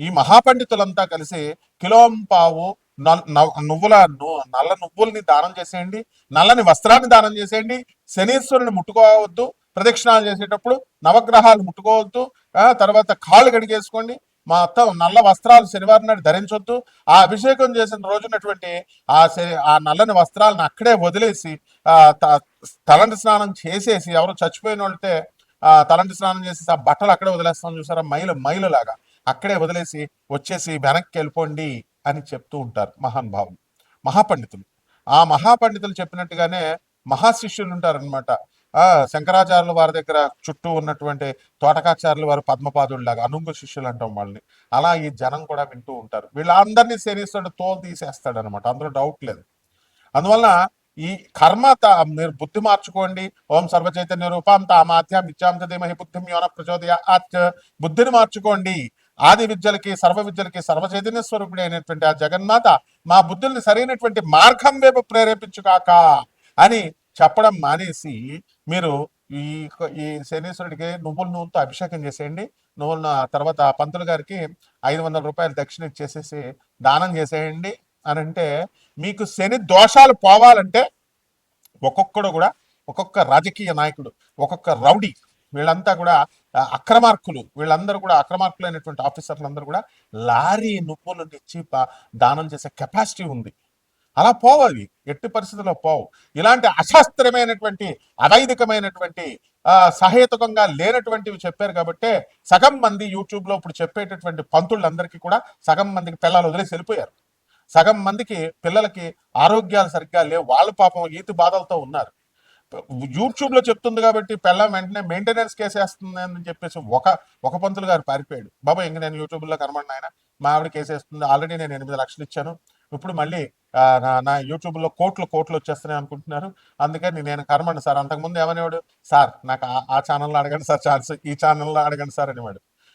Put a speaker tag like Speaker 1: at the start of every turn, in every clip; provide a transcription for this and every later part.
Speaker 1: ఈ మహాపండితులంతా కలిసి కిలోంపావు నల్- నువ్వుల నల్ల నువ్వుల్ని దానం చేసేయండి నల్లని వస్త్రాన్ని దానం చేసేయండి శనీశ్వరుని ముట్టుకోవద్దు ప్రదక్షిణాలు చేసేటప్పుడు నవగ్రహాలు ముట్టుకోవద్దు ఆ తర్వాత కాళ్ళు కడిగేసుకోండి మొత్తం నల్ల వస్త్రాలు శనివారం నాడు ధరించొద్దు. ఆ అభిషేకం చేసిన రోజునటువంటి ఆ శ- ఆ నల్లని వస్త్రాలను అక్కడే వదిలేసి ఆ తలంటి స్నానం చేసేసి ఎవరు చచ్చిపోయిన వాళ్ళతే ఆ తలంటి స్నానం చేసేసి ఆ బట్టలు అక్కడే వదిలేస్తాం చూసారా? మైలు మైలు లాగా అక్కడే వదిలేసి వచ్చేసి వెనక్కి వెళ్ళిపోండి అని చెప్తూ ఉంటారు మహానుభావులు మహాపండితులు. ఆ మహాపండితులు చెప్పినట్టుగానే మహాశిష్యులు ఉంటారనమాట ఆ శంకరాచార్యుల వారి దగ్గర చుట్టూ ఉన్నటువంటి తోటకాచార్యుల వారు పద్మపాదుల్లాగా అనుంగు శిష్యులు అంటాం వాళ్ళని. అలా ఈ జనం కూడా వింటూ ఉంటారు. వీళ్ళందరినీ శనిస్తాడు తోలు తీసేస్తాడు అనమాట అందులో డౌట్ లేదు. అందువల్ల ఈ కర్మ మీరు బుద్ధి మార్చుకోండి. ఓం సర్వచైతన్య రూపం తామాత్యం ఇచ్చాం చదేమహి బుద్ధిం యోన ప్రచోదయ బుద్ధిని మార్చుకోండి. ఆది విద్యలకి సర్వ విద్యలకి సర్వ చైతన్య స్వరూపుడి అయినటువంటి ఆ జగన్మాత మా బుద్ధుల్ని సరైనటువంటి మార్గం వైపు ప్రేరేపించుగాక అని చెప్పడం మానేసి మీరు ఈ ఈ శనీశ్వరుడికి నువ్వుల నూనెతో అభిషేకం చేసేయండి. నువ్వుల తర్వాత పంతులు గారికి ఐదు వందల రూపాయలు దక్షిణ ఇచ్చేసేసి దానం చేసేయండి అని అంటే మీకు శని దోషాలు పోవాలంటే ఒక్కొక్కడు కూడా ఒక్కొక్క రాజకీయ నాయకుడు ఒక్కొక్క రౌడీ వీళ్ళంతా కూడా అక్రమార్కులు. వీళ్ళందరూ కూడా అక్రమార్కులైనటువంటి ఆఫీసర్లందరూ కూడా లారీ నువ్వులు ఇచ్చి దానం చేసే కెపాసిటీ ఉంది. అలా పోవాలి ఎట్టి పరిస్థితుల్లో పోవు. ఇలాంటి అశాస్త్రమైనటువంటి అవైదికమైనటువంటి సహేతుకంగా లేనటువంటివి చెప్పారు కాబట్టి సగం మంది యూట్యూబ్లో ఇప్పుడు చెప్పేటటువంటి పంతులందరికీ కూడా సగం మందికి పిల్లలు వదిలేసి వెళ్ళిపోయారు. సగం మందికి పిల్లలకి ఆరోగ్యాలు సరిగ్గా లేవు. వాళ్ళు పాపం ఈతి బాధలతో ఉన్నారు. యూట్యూబ్లో చెప్తుంది కాబట్టి పెళ్ళం వెంటనే మెయింటెనెన్స్ కేసేస్తుంది అని చెప్పేసి ఒక ఒక పంతులు గారు పారిపోయాడు. బాబా ఇంక నేను యూట్యూబ్లో కనబడిన ఆయన మా ఆవిడ కేసేస్తుంది ఆల్రెడీ నేను ఎనిమిది లక్షలు ఇచ్చాను. ఇప్పుడు మళ్ళీ నా నా యూట్యూబ్లో కోట్లు కోట్లు వచ్చేస్తున్నాయి అనుకుంటున్నారు. అందుకని నేను కనమండి సార్ అంతకుముందు ఏమనేవాడు సార్ నాకు ఆ- ఆ ఛానల్లో అడగండి సార్. ఛాన్స్ ఈ ఛానల్లో అడగండి సార్ అనేవాడు.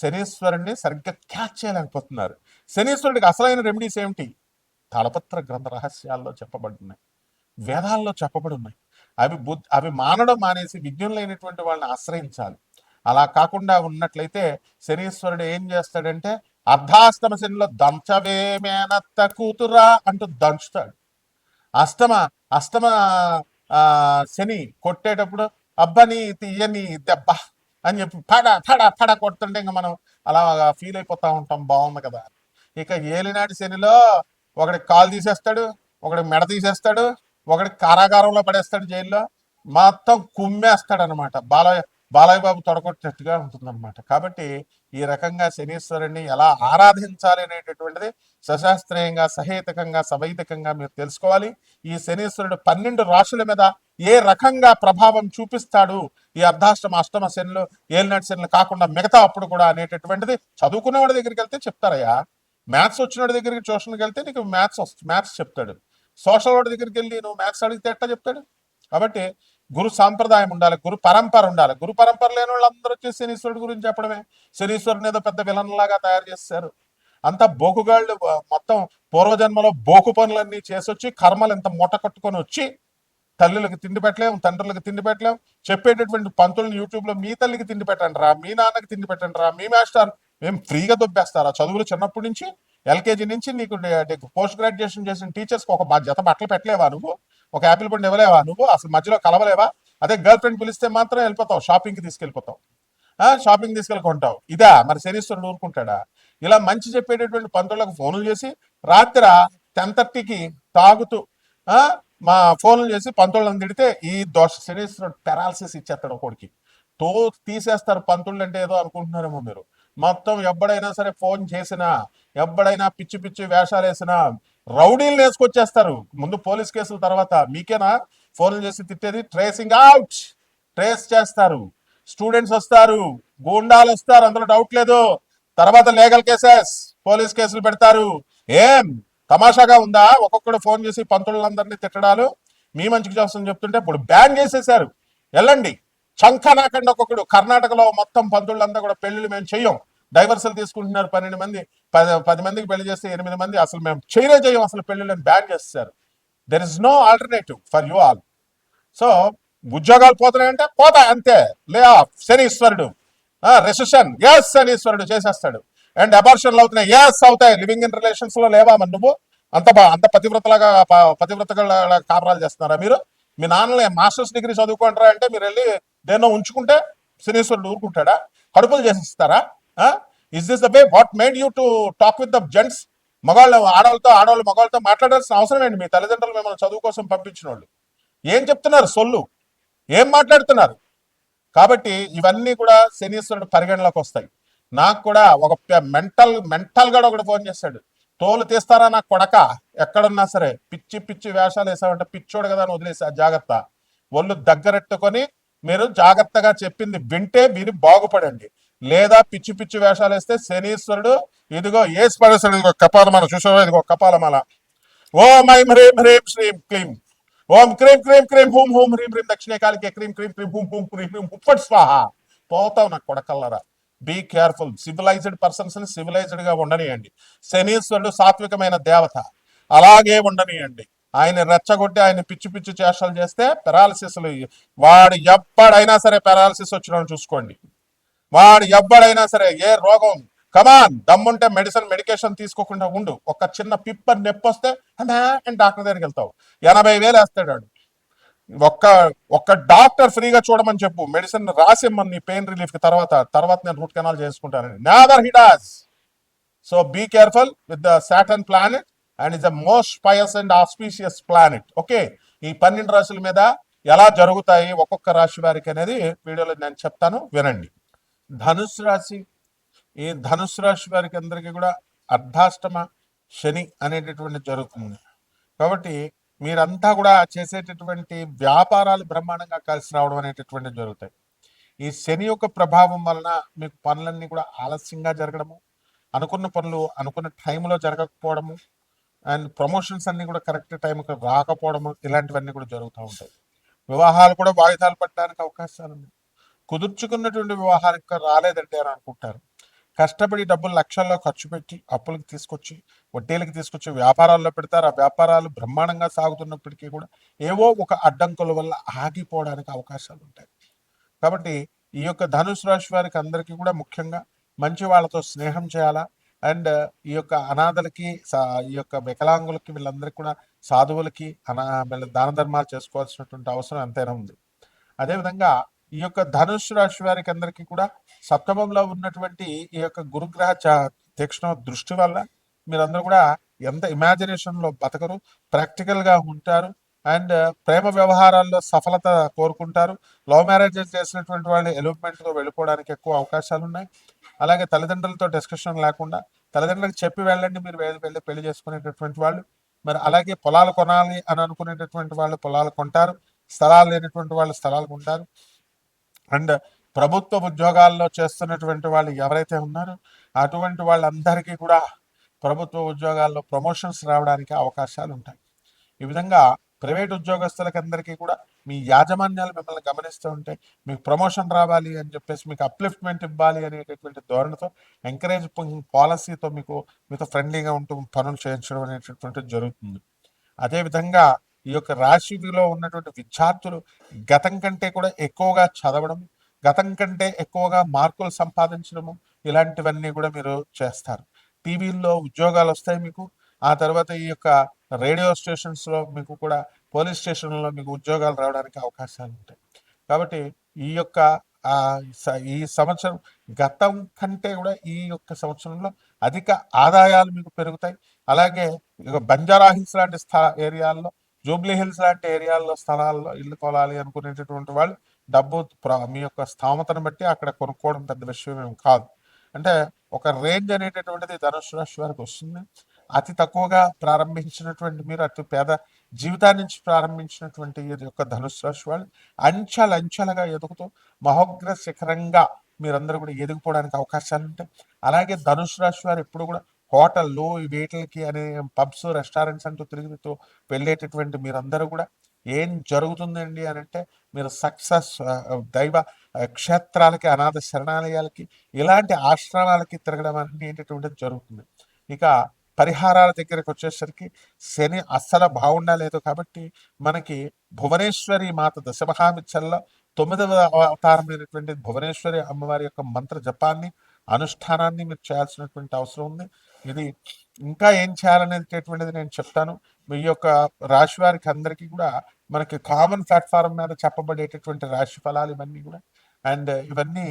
Speaker 1: శనీశ్వరుణ్ణి సరిగ్గా క్యాచ్ చేయలేకపోతున్నారు. శనీశ్వరుడికి అసలైన రెమెడీస్ ఏమిటి? తాళపత్ర గ్రంథ రహస్యాల్లో చెప్పబడున్నాయి. వేదాల్లో చెప్పబడి ఉన్నాయి అవి బుద్ధి అవి మానడం మానేసి విజ్ఞులైనటువంటి వాళ్ళని ఆశ్రయించాలి. అలా కాకుండా ఉన్నట్లయితే శనీశ్వరుడు ఏం చేస్తాడంటే అర్ధాస్తమ శనిలో దంచవేమేనత్త కూతురా అంటూ దంచుతాడు. అష్టమ అష్టమ శని కొట్టేటప్పుడు అబ్బని తీయని దెబ్బ అని చెప్పి పడ పడ పడ కొడుతుంటే ఇంకా మనం అలా ఫీల్ అయిపోతా ఉంటాం. బాగుంది కదా. ఇక ఏలినాటి శనిలో ఒకడి కాలు తీసేస్తాడు ఒకడి మెడ తీసేస్తాడు ఒకడి కారాగారంలో పడేస్తాడు జైల్లో. మొత్తం కుమ్మేస్తాడు అనమాట బాలయ్య బాలయ్య బాబు తొడగొట్టినట్టుగా ఉంటుందన్నమాట. కాబట్టి ఈ రకంగా శనీశ్వరుణ్ణి ఎలా ఆరాధించాలి అనేటటువంటిది సశాస్త్రీయంగా సహేతకంగా సవైతకంగా మీరు తెలుసుకోవాలి. ఈ శనీశ్వరుడు పన్నెండు రాశుల మీద ఏ రకంగా ప్రభావం చూపిస్తాడు? ఈ అర్ధాష్టమ అష్టమ శనులు ఏలినాటి శనులు కాకుండా మిగతా అప్పుడు కూడా అనేటటువంటిది చదువుకునే వాడి దగ్గరికి వెళ్తే చెప్తారయ్యా. మ్యాథ్స్ వచ్చినోడి దగ్గరికి ట్యూషన్కి వెళ్తే నీకు మ్యాథ్స్ మ్యాథ్స్ చెప్తాడు. సోషల్ వాడి దగ్గరికి వెళ్ళి నువ్వు మ్యాథ్స్ అడిగితే ఎట్లా చెప్తాడు? కాబట్టి గురు సాంప్రదాయం ఉండాలి గురు పరంపర ఉండాలి. గురు పరంపర లేని వాళ్ళందరూ వచ్చి శనీశ్వరుడు గురించి చెప్పడమే. శనీశ్వరుని ఏదో పెద్ద విలన్ లాగా తయారు చేస్తారు. అంత బోకుగాళ్ళు మొత్తం పూర్వజన్మలో బోకు పనులన్నీ చేసొచ్చి కర్మలు ఇంత మూట కట్టుకొని వచ్చి తల్లులకు తిండి పెట్టలేం తండ్రులకు తిండి పెట్టలేం చెప్పేటటువంటి పంతులను యూట్యూబ్లో మీ తల్లికి తిండి పెట్టండి రా మీ నాన్నకి తిండి పెట్టండి రా మీ మాస్టర్ మేము ఫ్రీగా దొబ్బేస్తారా? చదువులు చిన్నప్పటి నుంచి ఎల్కేజీ నుంచి నీకు పోస్ట్ గ్రాడ్యుయేషన్ చేసిన టీచర్స్కి ఒక జత బట్టలు పెట్టలేవా నువ్వు? ఒక యాపిల్ పండు ఇవ్వలేవా? నువ్వు అసలు మధ్యలో కలవలేవా? అదే గర్ల్ ఫ్రెండ్ పిలిస్తే మాత్రం వెళ్ళిపోతావు షాపింగ్కి తీసుకెళ్ళిపోతావు. ఆ షాపింగ్ తీసుకెళ్ళుకుంటావు ఇదా మరి శనీశ్వరుడు ఊరుకుంటాడా? ఇలా మంచి చెప్పేటటువంటి పంతులకు ఫోన్లు చేసి రాత్రి టెన్ థర్టీకి తాగుతూ మా ఫోన్లు చేసి పంతులను తిడితే ఈ దోష శనీశ్వరుడు పెరాలసిస్ ఇచ్చేస్తాడు ఒకడికి తో తీసేస్తారు పంతుళ్ళు అంటే ఏదో అనుకుంటున్నారేమో మీరు. మొత్తం ఎప్పుడైనా సరే ఫోన్ చేసినా ఎప్పుడైనా పిచ్చి పిచ్చి వేషాలు వేసినా రౌడీలు వేసుకొచ్చేస్తారు. ముందు పోలీస్ కేసుల తర్వాత మీకేనా? ఫోన్లు చేసి తిట్టేది ట్రేసింగ్ అవుట్. ట్రేస్ చేస్తారు. స్టూడెంట్స్ వస్తారు. గూండాలు వస్తారు. అందులో డౌట్ లేదు. తర్వాత లీగల్ కేసెస్. పోలీస్ కేసులు పెడతారు. ఏం? తమాషాగా ఉందా? ఒక్కొక్కడు ఫోన్ చేసి పంతులందరినీ తిట్టడాలు. మీ మంచికి చేస్తామని చెప్తుంటే ఇప్పుడు బ్యాన్ చేసేసారు వెళ్ళండి చంకనాకండి ఒక్కొక్కడు. కర్ణాటకలో మొత్తం పంతులంతా కూడా పెళ్ళిళ్ళు మేము చెయ్యం. డైవర్సల్ తీసుకుంటున్నారు పన్నెండు మంది. పది పది మందికి పెళ్ళి చేస్తే ఎనిమిది మంది అసలు మేము చేయనే చేయం అసలు పెళ్ళిళ్ళని బ్యాన్ చేస్తారు. There is no alternative for you all so ఉద్యోగాలు పోతున్నాయంటే? పోతాయి అంతే. లే ఆఫ్ శనీశ్వరుడు. రెసిషన్ ఎస్ శనీశ్వరుడు చేసేస్తాడు. అండ్ అబార్షన్లు అవుతున్నాయి. ఎస్ అవుతాయి. లివింగ్ ఇన్ రిలేషన్స్లో లేవా మరి నువ్వు? అంత బా- అంత పతివ్రతలాగా పతివ్రతగా కాపరాలు చేస్తున్నారా మీరు? మీ నాన్నలే మాస్టర్స్ డిగ్రీ చదువుకుంటారా అంటే మీరు వెళ్ళి దేన్నో ఉంచుకుంటే శనీశ్వరుడు ఊరుకుంటాడా? కడుపులు చేసిస్తారా? Is this the way what made you to talk with the gents మగవాళ్ళు ఆడవాళ్ళతో ఆడవాళ్ళు మగవాళ్ళతో మాట్లాడాల్సిన అవసరం ఏంటి? మీ తల్లిదండ్రులు మిమ్మల్ని చదువు కోసం పంపించిన వాళ్ళు ఏం చెప్తున్నారు? సొల్లు. ఏం మాట్లాడుతున్నారు? కాబట్టి ఇవన్నీ కూడా శనీశ్వరుడు పరిగణలోకి వస్తాయి. నాకు కూడా ఒక మెంటల్ మెంటల్గా ఒకటి ఫోన్ చేశాడు తోలు తీస్తారా నా కొడక? ఎక్కడున్నా సరే పిచ్చి పిచ్చి వేషాలు వేసామంటే పిచ్చోడు కదా అని వదిలేసా జాగ్రత్త. ఒళ్ళు దగ్గరెట్టుకొని మీరు జాగ్రత్తగా చెప్పింది వింటే మీరు బాగుపడండి. లేదా పిచ్చి పిచ్చి వేషాలు వేస్తే శనీశ్వరుడు ఇదిగో ఏ పడేస్తాడు ఇదిగో కపాలమాల చూసావా? ఇదిగో కపాలమాల. ఓం ఐం హ్రీం హ్రీం శ్రీం క్లీం. ఓం క్రీం క్రీం క్రీం హూం హూం హ్రీం హ్రీం దక్షిణకాలికే క్రీం క్రీం క్రీం హూం హూం క్రీం హ్రీం ఉప్పటి స్వాహ. పోతావు నాకు కొడకల్లరా. Be careful. సివిలైజ్డ్ పర్సన్స్ని సివిలైజ్డ్గా ఉండనియండి. శనీశ్వరుడు సాత్వికమైన దేవత. అలాగే ఉండనియండి. ఆయన రెచ్చగొట్టి ఆయన పిచ్చి పిచ్చి చేష్టలు చేస్తే పెరాలసిస్లు వాడు ఎప్పుడైనా సరే పెరాలసిస్ వచ్చిన చూసుకోండి. వాడు ఎవ్వడైనా సరే ఏ రోగం కమాన్ దమ్ముంటే మెడిసిన్ మెడికేషన్ తీసుకోకుండా ఉండు. ఒక చిన్న పిప్ప నొప్పి వస్తే అని డాక్టర్ దగ్గరికి వెళ్తావు. ఎనభై వేలు వేస్తాడు ఒక్క ఒక్క డాక్టర్ ఫ్రీగా చూడమని చెప్పు. మెడిసిన్ రాసిమ్మని నీ పెయిన్ రిలీఫ్కి తర్వాత తర్వాత నేను రూట్ కెనాల్ చేసుకుంటానని. Never he so be careful with the Saturn planet and is the most pious and auspicious planet okay ఈ పన్నెండు రాశుల మీద ఎలా జరుగుతాయి ఒక్కొక్క రాశి వారికి అనేది వీడియోలో నేను చెప్తాను. వినండి. ధనుసు రాశి. ఈ ధనుసు రాశి వారికి అందరికీ కూడా అర్ధాష్టమ శని అనేటటువంటి జరుగుతుంది. కాబట్టి మీరంతా కూడా చేసేటటువంటి వ్యాపారాలు బ్రహ్మాండంగా కలిసి రావడం అనేటటువంటి జరుగుతాయి. ఈ శని యొక్క ప్రభావం వలన మీకు పనులన్నీ కూడా ఆలస్యంగా జరగడము అనుకున్న పనులు అనుకున్న టైంలో జరగకపోవడము అండ్ ప్రమోషన్స్ అన్నీ కూడా కరెక్ట్ టైంకి రాకపోవడము ఇలాంటివన్నీ కూడా జరుగుతూ ఉంటాయి. వివాహాలు కూడా వాయిదాలు పడడానికి అవకాశాలు ఉన్నాయి కుదుర్చుకున్నటువంటి వ్యవహారం రాలేదంటే అని అనుకుంటారు. కష్టపడి డబ్బులు లక్షల్లో ఖర్చు పెట్టి అప్పులకు తీసుకొచ్చి వడ్డీలకు తీసుకొచ్చి వ్యాపారాల్లో పెడతారు. ఆ వ్యాపారాలు బ్రహ్మాండంగా సాగుతున్నప్పటికీ కూడా ఏవో ఒక అడ్డంకుల వల్ల ఆగిపోవడానికి అవకాశాలు ఉంటాయి. కాబట్టి ఈ యొక్క ధనుసు రాశి వారికి అందరికీ కూడా ముఖ్యంగా మంచి వాళ్ళతో స్నేహం చేయాలా? అండ్ ఈ యొక్క అనాథలకి సా- ఈ యొక్క వికలాంగులకి వీళ్ళందరికీ కూడా సాధువులకి అనా వీళ్ళ దాన ధర్మాలు చేసుకోవాల్సినటువంటి అవసరం ఎంతైనా ఉంది. అదేవిధంగా ఈ యొక్క ధనుసు రాశి వారికి అందరికీ కూడా సప్తమంలో ఉన్నటువంటి ఈ యొక్క గురుగ్రహ తీక్షణ దృష్టి వల్ల మీరందరూ కూడా ఎంత ఇమాజినేషన్లో బతకరు ప్రాక్టికల్గా ఉంటారు అండ్ ప్రేమ వ్యవహారాల్లో సఫలత కోరుకుంటారు. లవ్ మ్యారేజెస్ చేసినటువంటి వాళ్ళు ఎలిమెంట్తో వెళ్ళిపోవడానికి ఎక్కువ అవకాశాలు ఉన్నాయి. అలాగే తల్లిదండ్రులతో డిస్కషన్ లేకుండా తల్లిదండ్రులకు చెప్పి వెళ్ళండి మీరు వెళ్ళి పెళ్ళి చేసుకునేటటువంటి వాళ్ళు. మరి అలాగే పొలాలు కొనాలి అని అనుకునేటటువంటి వాళ్ళు పొలాలు కొంటారు. స్థలాలు లేనటువంటి వాళ్ళు స్థలాలు కొంటారు. అండ్ ప్రభుత్వ ఉద్యోగాల్లో చేస్తున్నటువంటి వాళ్ళు ఎవరైతే ఉన్నారో అటువంటి వాళ్ళందరికీ కూడా ప్రభుత్వ ఉద్యోగాల్లో ప్రమోషన్స్ రావడానికి అవకాశాలు ఉంటాయి. ఈ విధంగా ప్రైవేట్ ఉద్యోగస్తులకి అందరికీ కూడా మీ యాజమాన్యాలు మిమ్మల్ని గమనిస్తూ ఉంటే మీకు ప్రమోషన్ రావాలి అని చెప్పేసి మీకు అప్లిఫ్ట్మెంట్ ఇవ్వాలి అనేటటువంటి ధోరణితో ఎంకరేజ్ పాలసీతో మీకు మీతో ఫ్రెండ్లీగా ఉంటూ పనులు చేయించడం అనేటటువంటి జరుగుతుంది. అదేవిధంగా ఈ యొక్క రాశిలో ఉన్నటువంటి విద్యార్థులు గతం కంటే కూడా ఎక్కువగా చదవడం గతం కంటే ఎక్కువగా మార్కులు సంపాదించడము ఇలాంటివన్నీ కూడా మీరు చేస్తారు. టీవీల్లో ఉద్యోగాలు వస్తాయి మీకు ఆ తర్వాత ఈ యొక్క రేడియో స్టేషన్స్లో మీకు కూడా పోలీస్ స్టేషన్లో మీకు ఉద్యోగాలు రావడానికి అవకాశాలు ఉంటాయి. కాబట్టి ఈ యొక్క ఆ, ఈ సంవత్సరం గతం కంటే కూడా ఈ యొక్క సంవత్సరంలో అధిక ఆదాయాలు మీకు పెరుగుతాయి. అలాగే బంజారా హిల్స్ లాంటి స్థా ఏరియాల్లో జూబ్లీ హిల్స్ లాంటి ఏరియాల్లో స్థలాల్లో ఇల్లు కొనాలి అనుకునేటటువంటి వాళ్ళు డబ్బు మీ యొక్క స్థామతను బట్టి అక్కడ కొనుక్కోవడం పెద్ద విషయం ఏం కాదు. అంటే ఒక రేంజ్ అనేటటువంటిది ధనుసు రాశి వారికి వస్తుంది. అతి తక్కువగా ప్రారంభించినటువంటి మీరు అతి పేద జీవితాన్ని నుంచి ప్రారంభించినటువంటి ఈ యొక్క ధనుసు రాశి వాళ్ళు అంచెలంచెలుగా ఎదుగుతూ మహోగ్ర శిఖరంగా మీరందరూ కూడా ఎదిగిపోవడానికి అవకాశాలు ఉంటాయి. అలాగే ధనుసు రాశి వారు ఎప్పుడు కూడా హోటళ్ళు వీటికి అనే పబ్స్ రెస్టారెంట్స్ అంటూ తిరుగుతూ వెళ్ళేటటువంటి మీరందరూ కూడా ఏం జరుగుతుందండి అని అంటే మీరు సక్సెస్ దైవ క్షేత్రాలకి అనాథ శరణాలయాలకి ఇలాంటి ఆశ్రమాలకి తిరగడం అనేటటువంటిది జరుగుతుంది. ఇక పరిహారాల దగ్గరకు వచ్చేసరికి శని అస్సలు బాగుండలేదు కాబట్టి మనకి భువనేశ్వరి మాత దశమహామిచ్చల్లో తొమ్మిదవ అవతారమైనటువంటి భువనేశ్వరి అమ్మవారి యొక్క మంత్ర జపాన్ని అనుష్ఠానాన్ని మీరు చేయాల్సినటువంటి అవసరం ఉంది. ఇది ఇంకా ఏం చేయాలనేటటువంటిది నేను చెప్తాను. మీ యొక్క రాశి వారికి అందరికీ కూడా మనకి కామన్ ప్లాట్ఫారం మీద చెప్పబడేటటువంటి రాశి ఫలాలు ఇవన్నీ కూడా. అండ్ ఇవన్నీ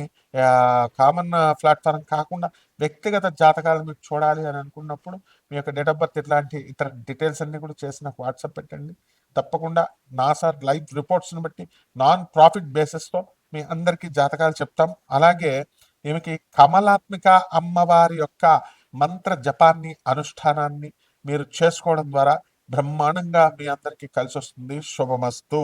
Speaker 1: కామన్ ప్లాట్ఫారం కాకుండా వ్యక్తిగత జాతకాలు మీరు చూడాలి అని అనుకున్నప్పుడు మీ యొక్క డేట్ ఆఫ్ బర్త్ ఇట్లాంటి ఇతర డీటెయిల్స్ అన్ని కూడా చేసి నాకు వాట్సాప్ పెట్టండి. తప్పకుండా నా సార్ లైవ్ రిపోర్ట్స్ని బట్టి నాన్ ప్రాఫిట్ బేసిస్తో మీ అందరికీ జాతకాలు చెప్తాం. అలాగే ఈమెకి కమలాత్మిక అమ్మవారి యొక్క మంత్ర జపాన్ని అనుష్ఠానాన్ని మీరు చేసుకోవడం ద్వారా బ్రహ్మాండంగా మీ అందరికీ కలిసి వస్తుంది శుభమస్తు.